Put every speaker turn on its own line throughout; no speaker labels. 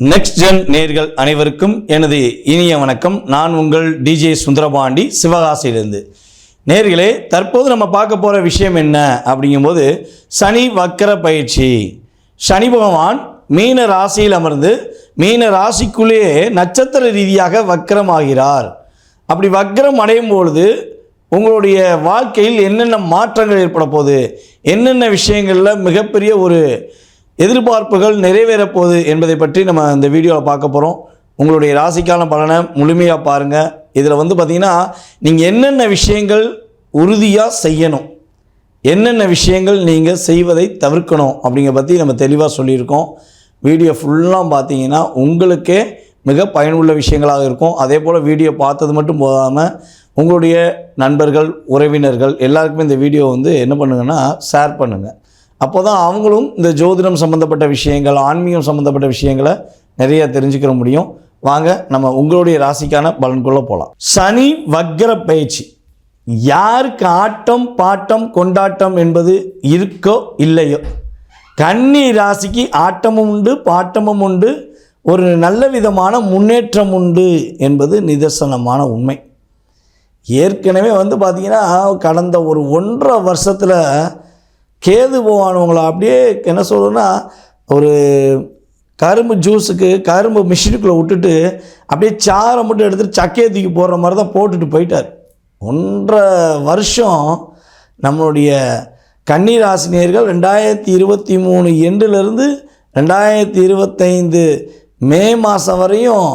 Next gen நேர்கள் அனைவருக்கும் எனது இனிய வணக்கம். நான் உங்கள் டிஜே சுந்தரபாண்டி சிவகாசியிலிருந்து. நேர்களே தற்போது நம்ம பார்க்க போகிற விஷயம் என்ன அப்படிங்கும்போது சனி வக்கர பயிற்சி. சனி பகவான் மீன ராசியில் அமர்ந்து மீன ராசிக்குள்ளேயே நட்சத்திர ரீதியாக வக்கரமாகிறார். அப்படி வக்கரம் அடையும் பொழுது உங்களுடைய வாழ்க்கையில் என்னென்ன மாற்றங்கள் ஏற்பட போகுது? என்னென்ன விஷயங்களில் மிகப்பெரிய ஒரு எதிர்பார்ப்புகள் நிறைவேறப் போகுது என்பதை பற்றி நம்ம இந்த வீடியோவில் பார்க்க போகிறோம் உங்களுடைய ராசிக்கான பலனை முழுமையாக பாருங்கள் இதில் வந்து பார்த்திங்கன்னா நீங்கள் என்னென்ன விஷயங்கள் உறுதியாக செய்யணும்? என்னென்ன விஷயங்கள் நீங்கள் செய்வதை தவிர்க்கணும்? அப்படிங்கிற பற்றி நம்ம தெளிவாக சொல்லியிருக்கோம். வீடியோ ஃபுல்லாக பார்த்தீங்கன்னா உங்களுக்கே மிக பயனுள்ள விஷயங்களாக இருக்கும். அதே போல் வீடியோ பார்த்தது மட்டும் போகாமல் உங்களுடைய நண்பர்கள் உறவினர்கள் எல்லாருக்குமே இந்த வீடியோ வந்து என்ன பண்ணுங்கன்னா ஷேர் பண்ணுங்கள் அப்போ தான் அவங்களும் இந்த ஜோதிடம் சம்மந்தப்பட்ட விஷயங்கள் ஆன்மீகம் சம்மந்தப்பட்ட விஷயங்களை நிறைய தெரிஞ்சுக்கிற முடியும். வாங்க நம்ம உங்களுடைய ராசிக்கான பலன்குள்ளே போகலாம் சனி வக்ர பயிற்சி யாருக்கு ஆட்டம் பாட்டம் கொண்டாட்டம் என்பது இருக்கோ இல்லையோ? கன்னி ராசிக்கு ஆட்டமும் உண்டு பாட்டமும் உண்டு. ஒரு நல்ல விதமான முன்னேற்றம் உண்டு என்பது நிதர்சனமான உண்மை. ஏற்கனவே வந்து பார்த்திங்கன்னா கடந்த ஒரு ஒன்றரை வருஷத்தில் கேது போவானவங்கள அப்படியே என்ன சொல்கிறேன்னா ஒரு கரும்பு ஜூஸுக்கு கரும்பு மிஷினுக்குள்ளே விட்டுட்டு அப்படியே சாரை மட்டும் எடுத்துகிட்டு சக்கேத்திக்கு போடுற மாதிரி தான் போட்டுட்டு போயிட்டார். ஒன்றரை வருஷம் நம்மளுடைய கன்னிராசினியர்கள் ரெண்டாயிரத்தி இருபத்தி மூணு எண்டுலேருந்து ரெண்டாயிரத்தி இருபத்தைந்து மே மாதம் வரையும்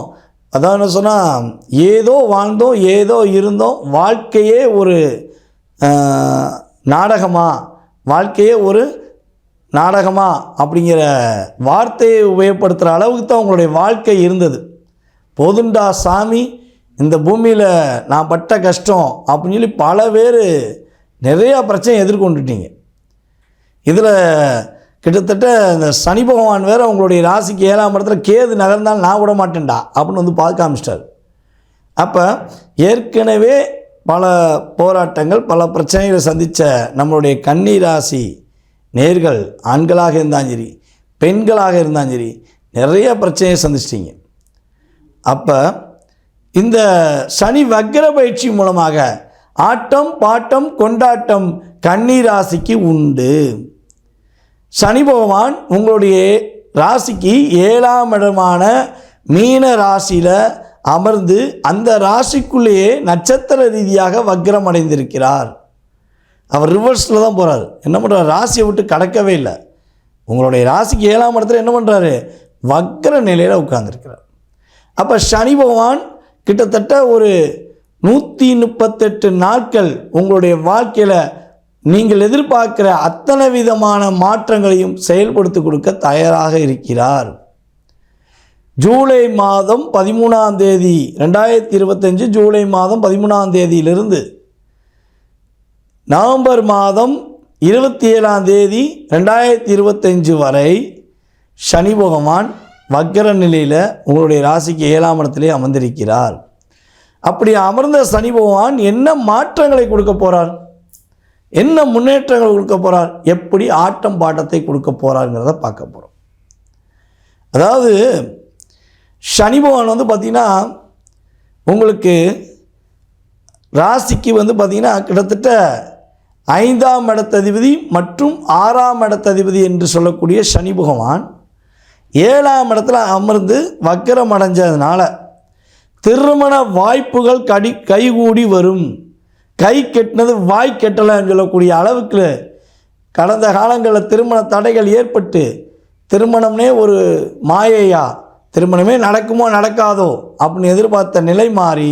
அதான் என்ன சொன்னால் ஏதோ வாழ்ந்தோம் ஏதோ இருந்தோம் வாழ்க்கையே ஒரு நாடகமாக வாழ்க்கையே ஒரு நாடகமா அப்படிங்கிற வார்த்தையை உபயோகப்படுத்துகிற அளவுக்கு தான் உங்களுடைய வாழ்க்கை இருந்தது. போதுண்டா சாமி இந்த பூமியில் நான் பட்ட கஷ்டம் அப்படின்னு சொல்லி பல பேர் நிறையா பிரச்சனை எதிர்கொண்டுட்டீங்க. இதில் கிட்டத்தட்ட இந்த சனி பகவான் வேறு உங்களுடைய ராசிக்கு ஏழாம் இடத்துல கேது நகர்ந்தால் நான் விட மாட்டேன்டா அப்படின்னு வந்து பார்க்க ஆரம்பிச்சிட்டார். அப்போ ஏற்கனவே பல போராட்டங்கள் பல பிரச்சனைகளை சந்தித்த நம்மளுடைய கன்னி ராசி நேர்கள் ஆண்களாக இருந்தாலும் சரி பெண்களாக இருந்தாலும் சரி நிறைய பிரச்சனையை சந்திச்சிட்டிங்க. அப்போ இந்த சனி வக்கர பயிற்சி மூலமாக ஆட்டம் பாட்டம் கொண்டாட்டம் கன்னி ராசிக்கு உண்டு. சனி பகவான் உங்களுடைய ராசிக்கு ஏழாம் இடமான மீன ராசியில் அமர்ந்து அந்த ராசிக்குள்ளேயே நட்சத்திர ரீதியாக வக்ரம் அடைந்திருக்கிறார். அவர் ரிவர்ஸில் தான் போகிறார் என்ன பண்ணுறார் ராசியை விட்டு கடக்கவே இல்லை. உங்களுடைய ராசிக்கு ஏழாம் இடத்துல என்ன பண்ணுறாரு வக்ர நிலையில் உட்கார்ந்துருக்கிறார். அப்போ சனி பகவான் கிட்டத்தட்ட ஒரு நூற்றி முப்பத்தெட்டு நாட்கள் உங்களுடைய வாழ்க்கையில் நீங்கள் எதிர்பார்க்கிற அத்தனை விதமான மாற்றங்களையும் செயல்படுத்தி கொடுக்க தயாராக இருக்கிறார். ஜூலை மாதம் பதிமூணாம் தேதி ரெண்டாயிரத்தி இருபத்தஞ்சு ஜூலை மாதம் பதிமூணாம் தேதியிலிருந்து நவம்பர் மாதம் இருபத்தி ஏழாம் தேதி ரெண்டாயிரத்தி இருபத்தஞ்சு வரை சனி பகவான் வக்கர நிலையில் உங்களுடைய ராசிக்கு ஏழாம் இடத்திலே அமர்ந்திருக்கிறார். அப்படி அமர்ந்த சனி பகவான் என்ன மாற்றங்களை கொடுக்க போகிறார் என்ன முன்னேற்றங்கள் கொடுக்க போகிறார் எப்படி ஆட்டம் பாட்டத்தை கொடுக்க போகிறாருங்கிறத பார்க்க போகிறோம் அதாவது சனி பகவான் வந்து பார்த்திங்கன்னா உங்களுக்கு ராசிக்கு வந்து பார்த்திங்கன்னா கிட்டத்தட்ட ஐந்தாம் இடத்ததிபதி மற்றும் ஆறாம் இடத்ததிபதி என்று சொல்லக்கூடிய சனி பகவான் ஏழாம் இடத்துல அமர்ந்து வக்கரம் அடைஞ்சதுனால திருமண வாய்ப்புகள் கடி கைகூடி வரும். கை கெட்டினது வாய் கெட்டலைன்னு சொல்லக்கூடிய அளவுக்கு கடந்த காலங்களில் திருமண தடைகள் ஏற்பட்டு திருமணம்னே ஒரு மாயையாக திருமணமே நடக்குமோ நடக்காதோ அப்படின்னு எதிர்பார்த்த நிலை மாறி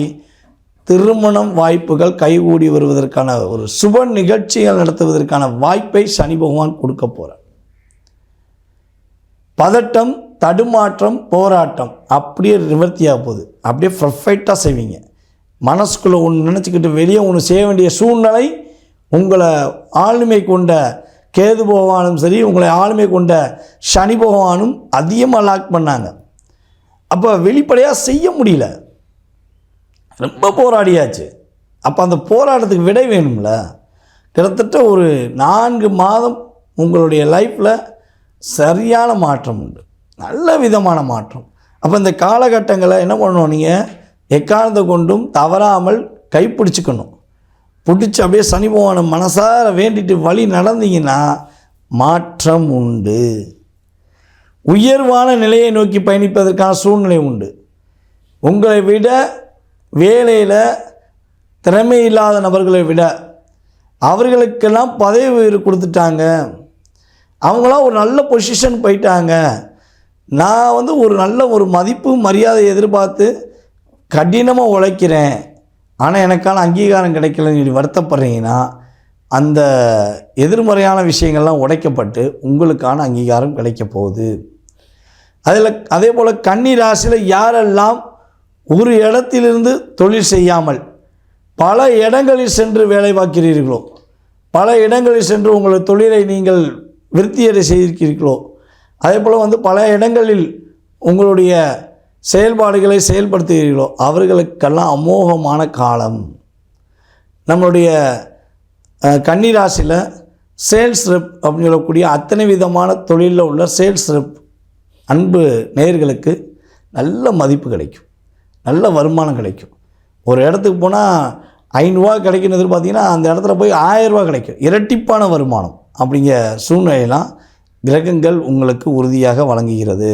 திருமணம் வாய்ப்புகள் கைகூடி வருவதற்கான ஒரு சுப நிகழ்ச்சிகள் நடத்துவதற்கான வாய்ப்பை சனி பகவான் கொடுக்க போகிறார் பதட்டம் தடுமாற்றம் போராட்டம் அப்படியே நிவர்த்தியாக போகுது. அப்படியே பர்ஃபெக்டாக செய்வீங்க. மனசுக்குள்ளே ஒன்று நினச்சிக்கிட்டு வெளியே ஒன்று செய்ய வேண்டிய சூழ்நிலை உங்களை ஆளுமை கொண்ட கேது பகவானும் சரி உங்களை ஆளுமை கொண்ட சனி பகவானும் அதிகமாக லாக் பண்ணாங்க. அப்போ வெளிப்படையாக செய்ய முடியல. ரொம்ப போராடியாச்சு. அப்போ அந்த போராட்டத்துக்கு விடை வேணும்ல? கிட்டத்தட்ட ஒரு நான்கு மாதம் உங்களுடைய லைஃப்பில் சரியான மாற்றம் உண்டு. நல்ல விதமான மாற்றம். அப்போ இந்த காலகட்டங்களை என்ன பண்ணணும் நீங்கள் எக்காரணத்தை கொண்டும் தவறாமல் கைப்பிடிச்சிக்கணும். பிடிச்சி அப்படியே சனி பகவானை மனசார வேண்டிட்டு வழி நடந்தீங்கன்னா மாற்றம் உண்டு. உயர்வான நிலையை நோக்கி பயணிப்பதற்கான சூழ்நிலை உண்டு. உங்களை விட வேலையில் திறமை இல்லாத நபர்களை விட அவர்களுக்கெல்லாம் பதவி உயர்வு கொடுத்துட்டாங்க. அவங்களாம் ஒரு நல்ல பொசிஷன் போயிட்டாங்க. நான் வந்து ஒரு நல்ல ஒரு மதிப்பு மரியாதை எதிர்பார்த்து கடினமாக உழைக்கிறேன். ஆனால் எனக்கான அங்கீகாரம் கிடைக்கலன்னு சொல்லி வருத்தப்படுறீங்கன்னா அந்த எதிர்மறையான விஷயங்கள்லாம் உடைக்கப்பட்டு உங்களுக்கான அங்கீகாரம் கிடைக்க போகுது. அதில் அதே போல் கன்னி ராசியில் யாரெல்லாம் ஒரு இடத்திலிருந்து தொழில் செய்யாமல் பல இடங்களில் சென்று வேலை பார்க்கிறீர்களோ பல இடங்களில் சென்று உங்களது தொழிலை நீங்கள் விருத்தியடை செய்திருக்கிறீர்களோ அதே போல் வந்து பல இடங்களில் உங்களுடைய செயல்பாடுகளை செயல்படுத்துகிறீர்களோ அவர்களுக்கெல்லாம் அமோகமான காலம். நம்மளுடைய கன்னிராசியில் சேல்ஸ் ரெப் அப்படின்னு சொல்லக்கூடிய அத்தனை விதமான தொழிலில் உள்ள சேல்ஸ் ரெப் அன்பு நேயர்களுக்கு நல்ல மதிப்பு கிடைக்கும். நல்ல வருமானம் கிடைக்கும். ஒரு இடத்துக்கு போனால் ஐநூறுரூவா கிடைக்குன்னு எதிர்பார்த்தீங்கன்னா அந்த இடத்துல போய் ஆயரூவா கிடைக்கும். இரட்டிப்பான வருமானம் அப்படிங்கிற சூழ்நிலையெல்லாம் கிரகங்கள் உங்களுக்கு உறுதியாக வழங்குகிறது.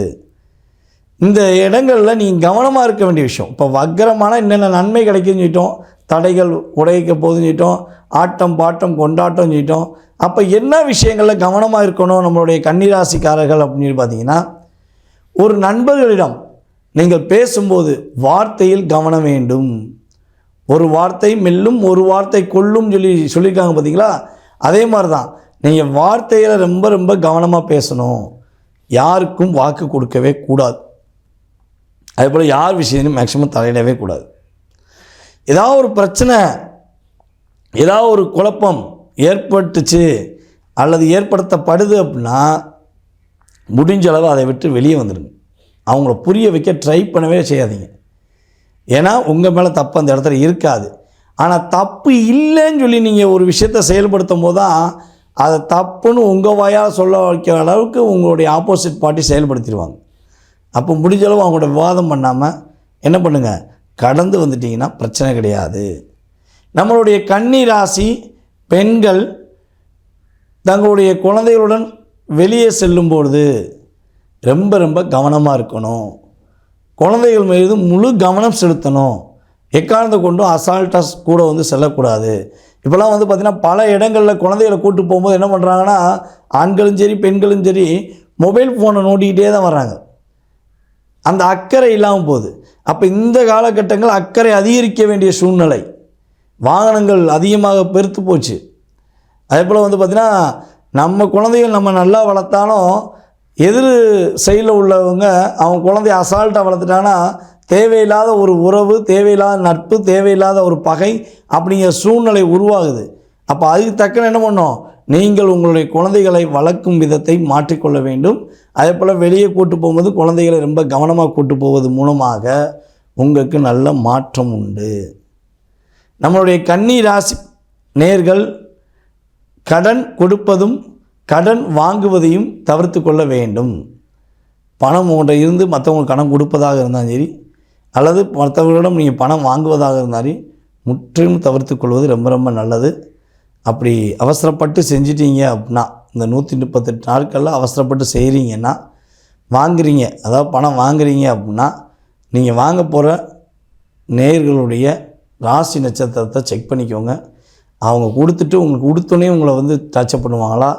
இந்த இடங்களில் நீங்கள் கவனமாக இருக்க வேண்டிய விஷயம் இப்போ வக்கரமான என்னென்ன நன்மை கிடைக்குன்னு சொல்லிட்டோம் தடைகள் உடைக்க போகுதுன்னு சொல்லிட்டோம் ஆட்டம் பாட்டம் கொண்டாட்டம் சொல்லிட்டோம் அப்போ என்ன விஷயங்களில் கவனமாக இருக்கணும் நம்மளுடைய கன்னிராசிக்காரர்கள் அப்படின்னு சொல்லி பார்த்தீங்கன்னா ஒரு நண்பர்களிடம் நீங்கள் பேசும்போது வார்த்தையில் கவனம் வேண்டும். ஒரு வார்த்தை மெல்லும் ஒரு வார்த்தை கொல்லும் சொல்லி சொல்லியிருக்காங்க பார்த்தீங்களா? அதே மாதிரி தான் நீங்கள் வார்த்தையில் ரொம்ப ரொம்ப கவனமாக பேசணும். யாருக்கும் வாக்கு கொடுக்கவே கூடாது. அதே போல் யார் விஷயத்தையும் மேக்ஸிமம் தலையிடவே கூடாது. ஏதாவது ஒரு பிரச்சனை ஏதாவது ஒரு குழப்பம் ஏற்பட்டுச்சு அல்லது ஏற்படுத்தப்படுது அப்படின்னா முடிஞ்ச அளவு அதை விட்டு வெளியே வந்துடுங்க அவங்கள புரிய வைக்க ட்ரை பண்ணவே செய்யாதீங்க. ஏன்னா உங்கள் மேலே தப்பு அந்த இடத்துல இருக்காது. ஆனால் தப்பு இல்லைன்னு சொல்லி நீங்கள் ஒரு விஷயத்தை செயல்படுத்தும் போது தான் அதை தப்புன்னு உங்கள் வாயால் சொல்ல வைக்கிற அளவுக்கு உங்களுடைய ஆப்போசிட் பார்ட்டி செயல்படுத்திடுவாங்க. அப்போ முடிஞ்ச அளவு அவங்களோட விவாதம் பண்ணாமல் என்ன பண்ணுங்கள் கடந்து வந்துட்டிங்கன்னா பிரச்சனை கிடையாது. நம்மளுடைய கன்னி ராசி பெண்கள் தங்களுடைய குழந்தைகளுடன் வெளியே செல்லும்பொழுது ரொம்ப ரொம்ப கவனமாக இருக்கணும். குழந்தைகள் மீது முழு கவனம் செலுத்தணும். எக்காரணத்தை கொண்டும் அசால்ட்டாக கூட வந்து செல்லக்கூடாது. இப்போல்லாம் வந்து பார்த்திங்கன்னா பல இடங்களில் குழந்தைகளை கூப்பிட்டு போகும்போது என்ன பண்ணுறாங்கன்னா ஆண்களும் சரி பெண்களும் சரி மொபைல் ஃபோனை நோண்டிக்கிட்டே தான் வர்றாங்க. அந்த அக்கறை இல்லாமல் போகுது. அப்போ இந்த காலகட்டங்கள் அக்கறை அதிகரிக்க வேண்டிய சூழ்நிலை. வாகனங்கள் அதிகமாக பெருத்து போச்சு. அதே போல் வந்து பார்த்திங்கன்னா நம்ம குழந்தைகள் நம்ம நல்லா வளர்த்தாலும் எதிர் சைடில் உள்ளவங்க அவங்க குழந்தைய அசால்ட்டாக வளர்த்துட்டாங்கன்னா தேவையில்லாத ஒரு உறவு தேவையில்லாத நட்பு தேவையில்லாத ஒரு பகை அப்படிங்கிற சூழ்நிலை உருவாகுது. அப்போ அதுக்கு தக்கன என்ன பண்ணோம்? நீங்கள் உங்களுடைய குழந்தைகளை வளர்க்கும் விதத்தை மாற்றிக்கொள்ள வேண்டும். அதே போல் வெளியே கூட்டு போகும்போது குழந்தைகளை ரொம்ப கவனமாக கூட்டு போவது மூலமாக உங்களுக்கு நல்ல மாற்றம் உண்டு. நம்மளுடைய கன்னி ராசி நேர்கள் கடன் கொடுப்பதும் கடன் வாங்குவதையும் தவிர்த்து கொள்ள வேண்டும். பணம் உங்கள்கிட்ட இருந்து மற்றவங்களுக்கு கடன் கொடுப்பதாக இருந்தாலும் சரி அல்லது மற்றவர்களிடம் நீங்கள் பணம் வாங்குவதாக இருந்தாலும் முற்றிலும் தவிர்த்து கொள்வது ரொம்ப ரொம்ப நல்லது. அப்படி அவசரப்பட்டு செஞ்சிட்டீங்க அப்படின்னா இந்த நூற்றி முப்பத்தெட்டு நாட்களில் அவசரப்பட்டு செய்கிறீங்கன்னா வாங்குறீங்க அதாவது பணம் வாங்குறீங்க அப்படின்னா நீங்கள் வாங்க போகிற நேயர்களுடைய ராசி நட்சத்திரத்தை செக் பண்ணிக்கோங்க. அவங்க கொடுத்துட்டு உங்களுக்கு கொடுத்தோன்னே உங்களை வந்து டச்சப் பண்ணுவாங்களா?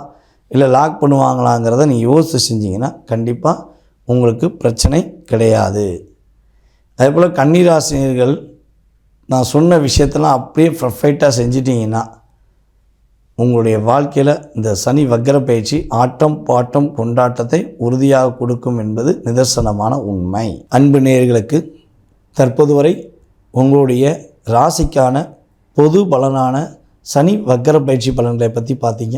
இல்லை லாக் பண்ணுவாங்களாங்கிறத நீங்கள் யோசித்து செஞ்சீங்கன்னா கண்டிப்பாக உங்களுக்கு பிரச்சனை கிடையாது. அதே போல் கன்னிராசினியர்கள் நான் சொன்ன விஷயத்தெல்லாம் அப்படியே பர்ஃபெக்டாக செஞ்சிட்டிங்கன்னா உங்களுடைய வாழ்க்கையில் இந்த சனி வக்கர பயிற்சி ஆட்டம் பாட்டம் கொண்டாட்டத்தை உறுதியாக கொடுக்கும் என்பது நிதர்சனமான உண்மை. அன்பு நேயர்களுக்கு தற்போது வரை உங்களுடைய ராசிக்கான பொது பலனான சனி வக்கர பயிற்சி பலன்களை பற்றி பார்த்தீங்க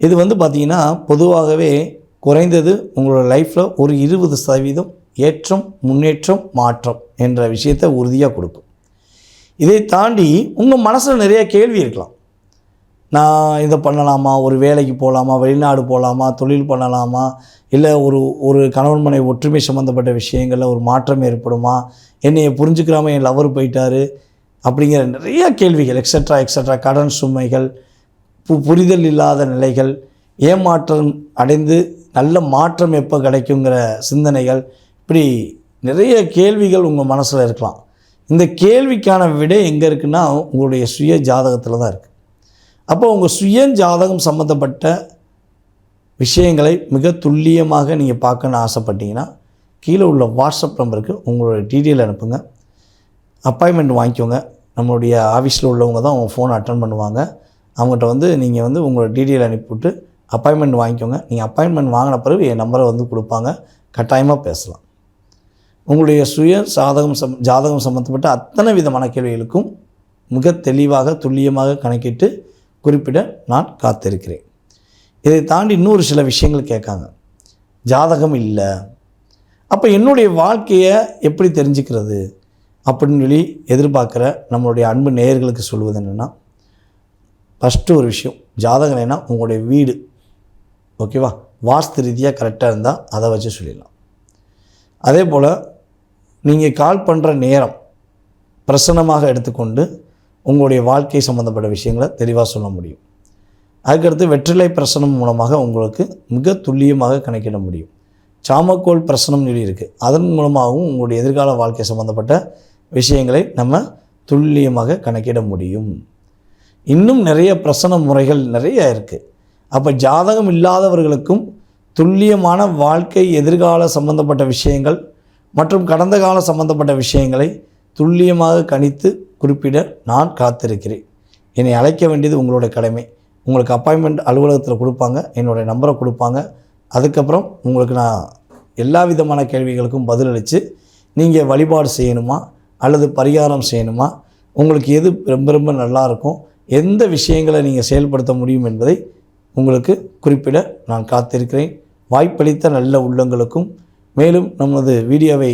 இது வந்து பார்த்திங்கன்னா பொதுவாகவே குறைந்தது உங்களோட லைஃப்பில் ஒரு இருபது சதவீதம் ஏற்றம் முன்னேற்றம் மாற்றம் என்ற விஷயத்தை உறுதியாக கொடுக்கும். இதை தாண்டி உங்கள் மனசில் நிறைய கேள்வி இருக்கலாம். நான் இதை பண்ணலாமா? ஒரு வேலைக்கு போகலாமா வெளிநாடு போகலாமா தொழில் பண்ணலாமா? இல்லை ஒரு ஒரு கணவன் மனை ஒற்றுமை சம்மந்தப்பட்ட விஷயங்களில் ஒரு மாற்றம் ஏற்படுமா? என்னையை புரிஞ்சுக்கிறாமல் என் லவர் போயிட்டாரு. அப்படிங்கிற நிறைய கேள்விகள் எக்ஸட்ரா எக்ஸட்ரா கடன் சுமைகள் பு புரிதல் இல்லாத நிலைகள் ஏமாற்றம் அடைந்து நல்ல மாற்றம் எப்போ கிடைக்குங்கிற சிந்தனைகள் இப்படி நிறைய கேள்விகள் உங்கள் மனசில் இருக்கலாம். இந்த கேள்விக்கான விடை எங்கே இருக்குன்னா உங்களுடைய சுய ஜாதகத்தில் தான் இருக்குது அப்போ உங்கள் சுய ஜாதகம் சம்மந்தப்பட்ட விஷயங்களை மிக துல்லியமாக நீங்கள் பார்க்கணுன்னு ஆசைப்பட்டீங்கன்னா கீழே உள்ள வாட்ஸ்அப் நம்பருக்கு உங்களோட டீட்டெயில் அனுப்புங்கள் அப்பாயின்மெண்ட் வாங்கிக்கோங்க. நம்மளுடைய ஆஃபீஸில் உள்ளவங்க தான் உங்கள் ஃபோனை அட்டன் பண்ணுவாங்க. அவங்ககிட்ட வந்து நீங்கள் வந்து உங்களோட டீட்டெயில் அனுப்பிவிட்டு அப்பாயின்மெண்ட் வாங்கிக்கோங்க. நீங்கள் அப்பாயின்மெண்ட் வாங்கின பிறகு என் நம்பரை வந்து கொடுப்பாங்க. கட்டாயமாக பேசலாம். உங்களுடைய சுய சாதகம் சம் ஜாதகம் சம்மந்தப்பட்ட அத்தனை விதமான கேள்விகளுக்கும் மிக தெளிவாக துல்லியமாக கணக்கிட்டு குறிப்பிட நான் காத்திருக்கிறேன். இதை தாண்டி இன்னொரு சில விஷயங்கள் கேட்காங்க. ஜாதகம் இல்லை. அப்போ என்னுடைய வாழ்க்கையை எப்படி தெரிஞ்சுக்கிறது? அப்படின்னு சொல்லி எதிர்பார்க்குற நம்மளுடைய அன்பு நேயர்களுக்கு சொல்வது என்னென்னா ஃபஸ்ட்டு ஒரு விஷயம் ஜாதகம் உங்களுடைய வீடு ஓகேவா வாஸ்து ரீதியாக கரெக்டாக இருந்தால் அதை வச்சு சொல்லிடலாம். அதே போல் நீங்கள் கால் பண்ணுற நேரம் பிரசன்னமாக எடுத்துக்கொண்டு உங்களுடைய வாழ்க்கை சம்மந்தப்பட்ட விஷயங்களை தெளிவாக சொல்ல முடியும். அதுக்கடுத்து வெற்றிலை பிரசனம் மூலமாக உங்களுக்கு மிக துல்லியமாக கணக்கிட முடியும். சாமக்கோல் பிரசனம் சொல்லி இருக்குது அதன் மூலமாகவும் உங்களுடைய எதிர்கால வாழ்க்கை சம்மந்தப்பட்ட விஷயங்களை நம்ம துல்லியமாக கணக்கிட முடியும். இன்னும் நிறைய பிரசன முறைகள் நிறைய இருக்குது அப்போ ஜாதகம் இல்லாதவர்களுக்கும் துல்லியமான வாழ்க்கை எதிர்கால சம்பந்தப்பட்ட விஷயங்கள் மற்றும் கடந்த கால சம்பந்தப்பட்ட விஷயங்களை துல்லியமாக கணித்து குறிப்பிட நான் காத்திருக்கிறேன். என்னை அழைக்க வேண்டியது உங்களோட கடமை. உங்களுக்கு அப்பாயின்மெண்ட் அலுவலகத்தில் கொடுப்பாங்க. என்னுடைய நம்பரை கொடுப்பாங்க. அதுக்கப்புறம் உங்களுக்கு நான் எல்லா விதமான கேள்விகளுக்கும் பதிலளித்து நீங்கள் வழிபாடு செய்யணுமா? அல்லது பரிகாரம் செய்யணுமா? உங்களுக்கு எது ரொம்ப ரொம்ப நல்லா இருக்கும்? எந்த விஷயங்களை நீங்கள் செயல்படுத்த முடியும் என்பதை உங்களுக்கு குறிப்பிட நான் காத்திருக்கிறேன். வாய்ப்பளித்த நல்ல உள்ளங்களுக்கும் மேலும் நமது வீடியோவை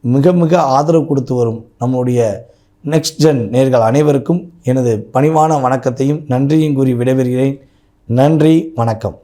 மிக மிக ஆதரவு கொடுத்து வரும் நம்முடைய நெக்ஸ்ட் ஜென் நேர்கள் அனைவருக்கும் எனது பணிவான வணக்கத்தையும் நன்றியும் கூறி விடைபெறுகிறேன். நன்றி வணக்கம்.